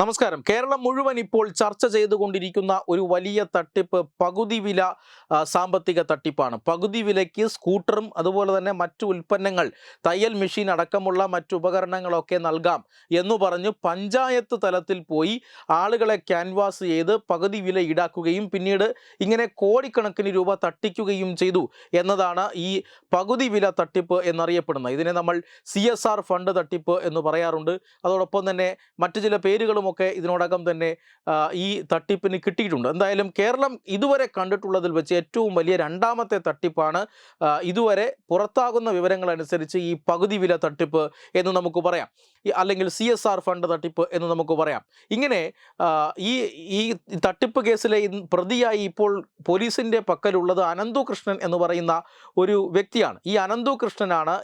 നമസ്കാരം. കേരളം മുഴുവൻ ഇപ്പോൾ ചർച്ച ചെയ്തുകൊണ്ടിരിക്കുന്ന ഒരു വലിയ തട്ടിപ്പ് പകുതി വില സാമ്പത്തിക തട്ടിപ്പാണ്. പകുതി വിലയ്ക്ക് സ്കൂട്ടറും അതുപോലെ തന്നെ മറ്റു ഉൽപ്പന്നങ്ങൾ തയ്യൽ മെഷീൻ അടക്കമുള്ള മറ്റു ഉപകരണങ്ങളൊക്കെ നൽകാം എന്ന് പറഞ്ഞ് പഞ്ചായത്ത് തലത്തിൽ പോയി ആളുകളെ ക്യാൻവാസ് ചെയ്ത് പകുതി വില ഈടാക്കുകയും പിന്നീട് ഇങ്ങനെ കോടിക്കണക്കിന് രൂപ തട്ടിക്കുകയും ചെയ്തു എന്നതാണ് ഈ പകുതി വില തട്ടിപ്പ് എന്നറിയപ്പെടുന്നത്. ഇതിനെ നമ്മൾ സി ഫണ്ട് തട്ടിപ്പ് എന്ന് പറയാറുണ്ട്. അതോടൊപ്പം തന്നെ മറ്റു ചില പേരുകളുമൊക്കെ ഇതിനോടകം തന്നെ ഈ തട്ടിപ്പിന് കിട്ടിയിട്ടുണ്ട്. എന്തായാലും കേരളം ഇതുവരെ കണ്ടിട്ടുള്ളതിൽ വെച്ച് ഏറ്റവും വലിയ രണ്ടാമത്തെ തട്ടിപ്പാണ് ഇതുവരെ പുറത്താകുന്ന വിവരങ്ങൾ അനുസരിച്ച് ഈ പകുതി വില തട്ടിപ്പ് എന്ന് നമുക്ക് പറയാം. അല്ലെങ്കിൽ സി എസ് ആർ ഫണ്ട് തട്ടിപ്പ് എന്ന് നമുക്ക് പറയാം. ഇങ്ങനെ ഈ ഈ തട്ടിപ്പ് കേസിലെ പ്രതിയായി ഇപ്പോൾ പോലീസിന്റെ പക്കലുള്ളത് അനന്തു കൃഷ്ണൻ എന്ന് പറയുന്ന ഒരു വ്യക്തിയാണ്. ഈ അനന്തു കൃഷ്ണനാണ്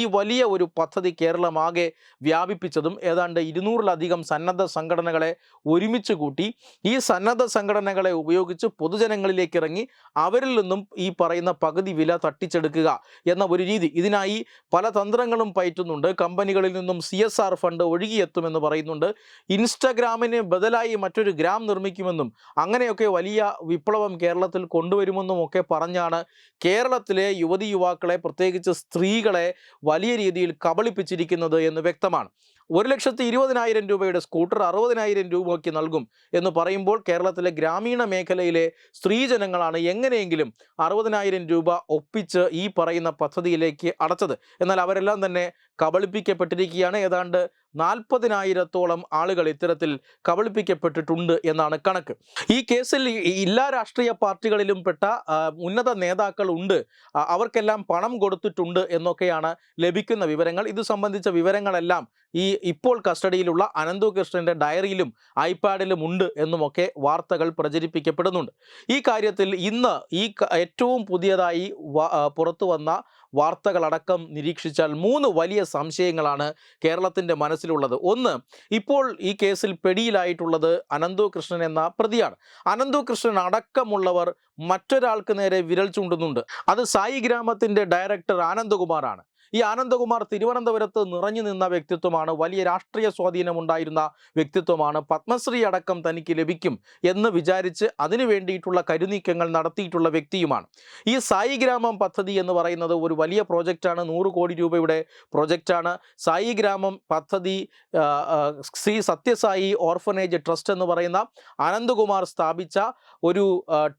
ഈ വലിയ ഒരു പദ്ധതി കേരളമാകെ വ്യാപിപ്പിച്ചതും ഏതാണ്ട് ഇരുന്നൂറിലധികം സന്നദ്ധ സംഘടനകളെ ഒരുമിച്ച് കൂട്ടി ഈ സന്നദ്ധ സംഘടനകളെ ഉപയോഗിച്ച് പൊതുജനങ്ങളിലേക്ക് ഇറങ്ങി അവരിൽ നിന്നും ഈ പറയുന്ന പകുതി വില തട്ടിച്ചെടുക്കുക എന്ന ഒരു രീതി. ഇതിനായി പല തന്ത്രങ്ങളും പയറ്റുന്നുണ്ട്. കമ്പനികളിൽ നിന്നും സി എസ് ആർ ഫണ്ട് ഒഴുകിയെത്തുമെന്ന് പറയുന്നുണ്ട്. ഇൻസ്റ്റഗ്രാമിന് ബദലായി മറ്റൊരു ഗ്രാം നിർമ്മിക്കുമെന്നും അങ്ങനെയൊക്കെ വലിയ വിപ്ലവം കേരളത്തിൽ കൊണ്ടുവരുമെന്നും ഒക്കെ പറഞ്ഞാണ് കേരളത്തിലെ യുവതി യുവാക്കളെ പ്രത്യേകിച്ച് സ്ത്രീകളെ വലിയ രീതിയിൽ കബളിപ്പിച്ചിരിക്കുന്നത് എന്ന് വ്യക്തമാണ്. ഒരു ലക്ഷത്തി ഇരുപതിനായിരം രൂപയുടെ സ്കൂട്ടർ അറുപതിനായിരം രൂപയ്ക്ക് നൽകും എന്ന് പറയുമ്പോൾ കേരളത്തിലെ ഗ്രാമീണ മേഖലയിലെ സ്ത്രീജനങ്ങളാണ് എങ്ങനെയെങ്കിലും അറുപതിനായിരം രൂപ ഒപ്പിച്ച് ഈ പറയുന്ന പദ്ധതിയിലേക്ക് അടച്ചത്. എന്നാൽ അവരെല്ലാം തന്നെ കബളിപ്പിക്കപ്പെട്ടിരിക്കുകയാണ്. ഏതാണ്ട് നാൽപ്പതിനായിരത്തോളം ആളുകൾ ഇത്തരത്തിൽ കബളിപ്പിക്കപ്പെട്ടിട്ടുണ്ട് എന്നാണ് കണക്ക്. ഈ കേസിൽ എല്ലാ രാഷ്ട്രീയ പാർട്ടികളിലും പെട്ട ഉന്നത നേതാക്കൾ ഉണ്ട്. അവർക്കെല്ലാം പണം കൊടുത്തിട്ടുണ്ട് എന്നൊക്കെയാണ് ലഭിക്കുന്ന വിവരങ്ങൾ. ഇത് സംബന്ധിച്ച വിവരങ്ങളെല്ലാം ഈ ഇപ്പോൾ കസ്റ്റഡിയിലുള്ള അനന്തു കൃഷ്ണന്റെ ഡയറിയിലും ഐപാഡിലും ഉണ്ട് എന്നുമൊക്കെ വാർത്തകൾ പ്രചരിപ്പിക്കപ്പെടുന്നുണ്ട്. ഈ കാര്യത്തിൽ ഇന്ന് ഈ ഏറ്റവും പുതിയതായി പുറത്തു വന്ന വാർത്തകളടക്കം നിരീക്ഷിച്ചാൽ മൂന്ന് വലിയ സംശയങ്ങളാണ് കേരളത്തിന്റെ മനസ്സിലുള്ളത്. ഒന്ന് ഇപ്പോൾ ഈ കേസിൽ പെടിയിലായിട്ടുള്ളത് അനന്തു കൃഷ്ണൻ എന്ന പ്രതിയാണ്. അനന്തു കൃഷ്ണൻ അടക്കമുള്ളവർ മറ്റൊരാൾക്ക് നേരെ വിരൽ ചൂണ്ടുന്നുണ്ട്. അത് സായി ഗ്രാമത്തിന്റെ ഡയറക്ടർ ആനന്ദകുമാറാണ്. ഈ ആനന്ദകുമാർ തിരുവനന്തപുരത്ത് നിറഞ്ഞു നിന്ന വ്യക്തിത്വമാണ്. വലിയ രാഷ്ട്രീയ സ്വാധീനമുണ്ടായിരുന്ന വ്യക്തിത്വമാണ്. പത്മശ്രീ അടക്കം തനിക്ക് ലഭിക്കും എന്ന് വിചാരിച്ച് അതിനു വേണ്ടിയിട്ടുള്ള കരുനീക്കങ്ങൾ നടത്തിയിട്ടുള്ള വ്യക്തിയുമാണ്. ഈ സായി ഗ്രാമം പദ്ധതി എന്ന് പറയുന്നത് ഒരു വലിയ പ്രോജക്റ്റാണ്. നൂറ് കോടി രൂപയുടെ പ്രോജക്റ്റാണ്. സായി ഗ്രാമം പദ്ധതി ശ്രീ സത്യസായി ഓർഫനേജ് ട്രസ്റ്റ് എന്ന് പറയുന്ന ആനന്ദകുമാർ സ്ഥാപിച്ച ഒരു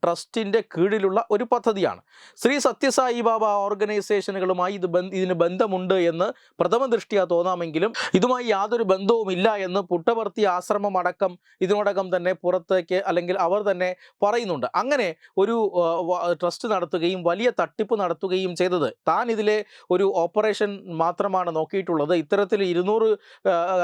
ട്രസ്റ്റിന്റെ കീഴിലുള്ള ഒരു പദ്ധതിയാണ്. ശ്രീ സത്യസായി ബാബ ഓർഗനൈസേഷനുകളുമായി ഇത് ബന്ധ ഇതിന് ബന്ധമുണ്ട് എന്ന് പ്രഥമ ദൃഷ്ടിയാ തോന്നാമെങ്കിലും ഇതുമായി യാതൊരു ബന്ധവുമില്ല എന്ന് പുട്ടവർത്തി ആശ്രമം അടക്കം ഇതിനോടകം തന്നെ പുറത്തേക്ക് അല്ലെങ്കിൽ അവർ തന്നെ പറയുന്നുണ്ട്. അങ്ങനെ ഒരു ട്രസ്റ്റ് നടത്തുകയും വലിയ തട്ടിപ്പ് നടത്തുകയും ചെയ്തത് താൻ ഇതിലെ ഒരു ഓപ്പറേഷൻ മാത്രമാണ് നോക്കിയിട്ടുള്ളത്. ഇത്തരത്തിൽ ഇരുന്നൂറ്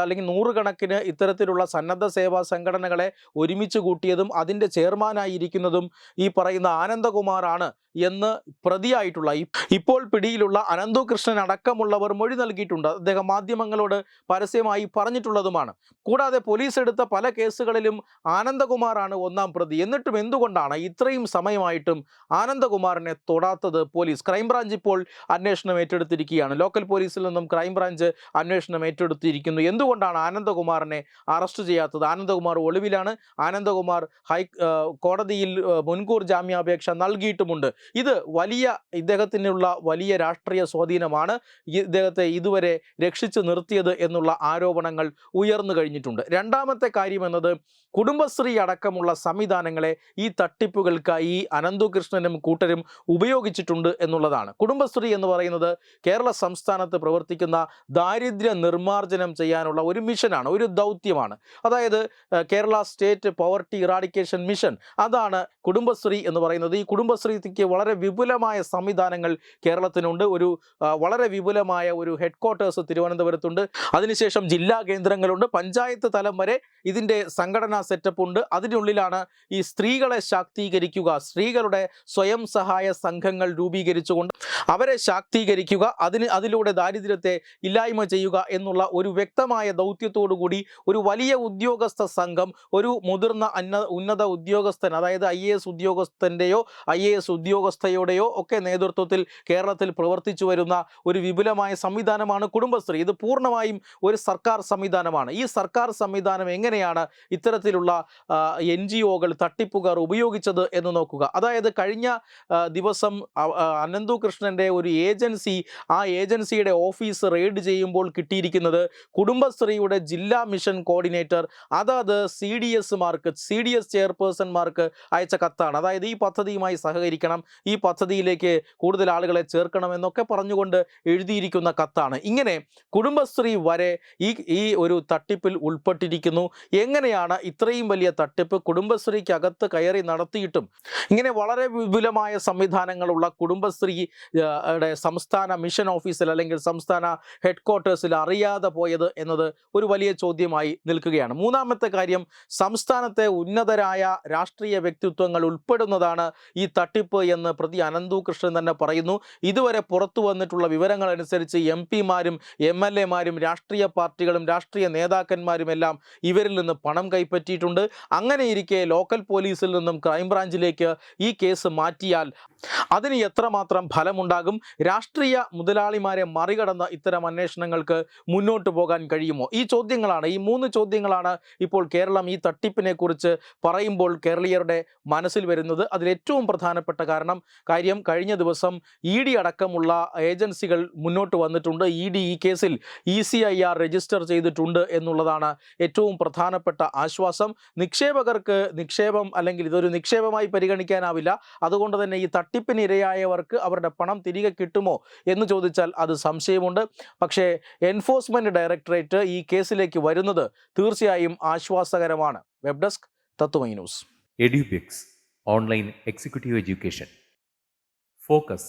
അല്ലെങ്കിൽ നൂറുകണക്കിന് ഇത്തരത്തിലുള്ള സന്നദ്ധ സേവാ സംഘടനകളെ ഒരുമിച്ച് കൂട്ടിയതും അതിന്റെ ചെയർമാനായിരിക്കുന്നതും ഈ പറയുന്ന ആനന്ദകുമാറാണ് എന്ന് പ്രതിയായിട്ടുള്ള ഇപ്പോൾ പിടിയിലുള്ള അനന്തു കൃഷ്ണൻ അടക്കമുള്ളവർ മൊഴി നൽകിയിട്ടുണ്ട്. അദ്ദേഹം മാധ്യമങ്ങളോട് പരസ്യമായി പറഞ്ഞിട്ടുള്ളതുമാണ്. കൂടാതെ പോലീസ് എടുത്ത പല കേസുകളിലും ആനന്ദകുമാറാണ് ഒന്നാം പ്രതി. എന്നിട്ടും എന്തുകൊണ്ടാണ് ഇത്രയും സമയമായിട്ടും ആനന്ദകുമാറിനെ തൊടാത്തത് പോലീസ്? ക്രൈംബ്രാഞ്ച് ഇപ്പോൾ അന്വേഷണം ഏറ്റെടുത്തിരിക്കുകയാണ്. ലോക്കൽ പോലീസിൽ നിന്നും ക്രൈംബ്രാഞ്ച് അന്വേഷണം ഏറ്റെടുത്തിരിക്കുന്നു. എന്തുകൊണ്ടാണ് ആനന്ദകുമാറിനെ അറസ്റ്റ് ചെയ്യാത്തത്? ആനന്ദകുമാർ ഒളിവിലാണ്. ആനന്ദകുമാർ ഹൈ കോടതിയിൽ മുൻകൂർ ജാമ്യാപേക്ഷ നൽകിയിട്ടുമുണ്ട്. ഇത് വലിയ ഇദ്ദേഹത്തിനുള്ള വലിയ രാഷ്ട്രീയ സ്വാധീനമാണ്. ഇദ്ദേഹത്തെ ഇതുവരെ രക്ഷിച്ചു നിർത്തിയത് എന്നുള്ള ആരോപണങ്ങൾ ഉയർന്നു കഴിഞ്ഞിട്ടുണ്ട്. രണ്ടാമത്തെ കാര്യം എന്നത് കുടുംബശ്രീ അടക്കമുള്ള സംവിധാനങ്ങളെ ഈ തട്ടിപ്പുകൾക്കായി ഈ അനന്തു കൃഷ്ണനും കൂട്ടരും ഉപയോഗിച്ചിട്ടുണ്ട് എന്നുള്ളതാണ്. കുടുംബശ്രീ എന്ന് പറയുന്നത് കേരള സംസ്ഥാനത്ത് പ്രവർത്തിക്കുന്ന ദാരിദ്ര്യ നിർമ്മാർജനം ചെയ്യാനുള്ള ഒരു മിഷനാണ് ഒരു ദൗത്യമാണ്. അതായത് Kerala state poverty eradication mission. അതാണ് കുടുംബശ്രീ എന്ന് പറയുന്നത്. ഈ കുടുംബശ്രീക്ക് വളരെ വിപുലമായ സംവിധാനങ്ങൾ കേരളത്തിനുണ്ട്. ഒരു ആ, വളരെ വിപുലമായ ഒരു ഹെഡ് ക്വാർട്ടേഴ്സ് തിരുവനന്തപുരത്തുണ്ട്. അതിനുശേഷം ജില്ലാ കേന്ദ്രങ്ങളുണ്ട്. പഞ്ചായത്ത് തലം വരെ ഇതിന്റെ സംഘടനാ സെറ്റപ്പ് ഉണ്ട്. അതിനുള്ളിലാണ് ഈ സ്ത്രീകളെ ശാക്തീകരിക്കുക സ്ത്രീകളുടെ സ്വയം സഹായ സംഘങ്ങൾ രൂപീകരിച്ചുകൊണ്ട് അവരെ ശാക്തീകരിക്കുക അതിന് അതിലൂടെ ദാരിദ്ര്യത്തെ ഇല്ലായ്മ ചെയ്യുക എന്നുള്ള ഒരു വ്യക്തമായ ദൗത്യത്തോടു കൂടി ഒരു വലിയ ഉദ്യോഗസ്ഥ സംഘം ഒരു മുതിർന്ന അന്ന ഉന്നത ഉദ്യോഗസ്ഥൻ അതായത് ഐ എ എസ് ഉദ്യോഗസ്ഥന്റെയോ ഐ എ എസ് ഉദ്യോഗസ്ഥയുടെയോ ഒക്കെ നേതൃത്വത്തിൽ കേരളത്തിൽ പ്രവർത്തിച്ചു വരുന്ന ഒരു ഒരു വിപുലമായ സംവിധാനമാണ് കുടുംബശ്രീ. ഇത് പൂർണമായും ഒരു സർക്കാർ സംവിധാനമാണ്. ഈ സർക്കാർ സംവിധാനം എങ്ങനെയാണ് ഇത്തരത്തിലുള്ള എൻ ജി ഒകൾ തട്ടിപ്പുകാർ ഉപയോഗിച്ചത് എന്ന് നോക്കുക. അതായത് കഴിഞ്ഞ ദിവസം അനന്തു കൃഷ്ണന്റെ ഒരു ഏജൻസി ആ ഏജൻസിയുടെ ഓഫീസ് റെയ്ഡ് ചെയ്യുമ്പോൾ കിട്ടിയിരിക്കുന്നത് കുടുംബശ്രീയുടെ ജില്ലാ മിഷൻ കോർഡിനേറ്റർ അതാത് സി ഡി എസ്മാർക്ക് സി ഡി എസ് ചെയർപേഴ്സൺമാർക്ക് അയച്ച കത്താണ്. അതായത് ഈ പദ്ധതിയുമായി സഹകരിക്കണം ഈ പദ്ധതിയിലേക്ക് കൂടുതൽ ആളുകളെ ചേർക്കണം എന്നൊക്കെ പറഞ്ഞുകൊണ്ട് എഴുതിയിരിക്കുന്ന കത്താണ്. ഇങ്ങനെ കുടുംബശ്രീ വരെ ഈ ഈ ഒരു തട്ടിപ്പിൽ ഉൾപ്പെട്ടിരിക്കുന്നു. എങ്ങനെയാണ് ഇത്രയും വലിയ തട്ടിപ്പ് കുടുംബശ്രീക്കകത്ത് കയറി നടത്തിയിട്ടും ഇങ്ങനെ വളരെ വിപുലമായ സംവിധാനങ്ങളുള്ള കുടുംബശ്രീ സംസ്ഥാന മിഷൻ ഓഫീസിൽ അല്ലെങ്കിൽ സംസ്ഥാന ഹെഡ് ക്വാർട്ടേഴ്സിൽ അറിയാതെ പോയത് എന്നത് ഒരു വലിയ ചോദ്യമായി നിൽക്കുകയാണ്. മൂന്നാമത്തെ കാര്യം സംസ്ഥാനത്തെ ഉന്നതരായ രാഷ്ട്രീയ വ്യക്തിത്വങ്ങൾ ഉൾപ്പെടുന്നതാണ് ഈ തട്ടിപ്പ് എന്ന് പ്രതി അനന്തു കൃഷ്ണൻ തന്നെ പറയുന്നു. ഇതുവരെ പുറത്തു വന്നിട്ടുള്ള വിവരങ്ങൾ അനുസരിച്ച് എം പിമാരും എം എൽ എമാരും രാഷ്ട്രീയ പാർട്ടികളും രാഷ്ട്രീയ നേതാക്കന്മാരും എല്ലാം ഇവരിൽ നിന്ന് പണം കൈപ്പറ്റിയിട്ടുണ്ട്. അങ്ങനെ അങ്ങനെയിരിക്കെ ലോക്കൽ പോലീസിൽ നിന്നും ക്രൈംബ്രാഞ്ചിലേക്ക് ഈ കേസ് മാറ്റിയാൽ അതിന് എത്രമാത്രം ഫലമുണ്ടാകും? രാഷ്ട്രീയ മുതലാളിമാരെ മറികടന്ന ഇത്തരം അന്വേഷണങ്ങൾക്ക് മുന്നോട്ട് പോകാൻ കഴിയുമോ? ഈ ചോദ്യങ്ങളാണ് ഈ മൂന്ന് ചോദ്യങ്ങളാണ് ഇപ്പോൾ കേരളം ഈ തട്ടിപ്പിനെ കുറിച്ച് പറയുമ്പോൾ കേരളീയരുടെ മനസ്സിൽ വരുന്നത്. അതിലേറ്റവും പ്രധാനപ്പെട്ട കാരണം കാര്യം കഴിഞ്ഞ ദിവസം ഇ ഡി അടക്കമുള്ള ഏജൻസികൾ മുന്നോട്ട് വന്നിട്ടുണ്ട്. ഇ ഡി ഈ കേസിൽ E C I R register ചെയ്തിട്ടുണ്ട് എന്നുള്ളതാണ് ഏറ്റവും പ്രധാനപ്പെട്ട ആശ്വാസം. നിക്ഷേപകർക്ക് നിക്ഷേപം അല്ലെങ്കിൽ ഇതൊരു നിക്ഷേപമായി പരിഗണിക്കാനാവില്ല. അതുകൊണ്ട് തന്നെ ഈ തട്ടിപ്പിന് ഇരയായവർക്ക് അവരുടെ പണം തിരികെ കിട്ടുമോ എന്ന് ചോദിച്ചാൽ അത് സംശയമുണ്ട്. പക്ഷേ എൻഫോഴ്സ്മെന്റ് ഡയറക്ടറേറ്റ് ഈ കേസിലേക്ക് വരുന്നത് തീർച്ചയായും ആശ്വാസകരമാണ്. Web desk Tatwamayi news. Edubix online executive education. Focus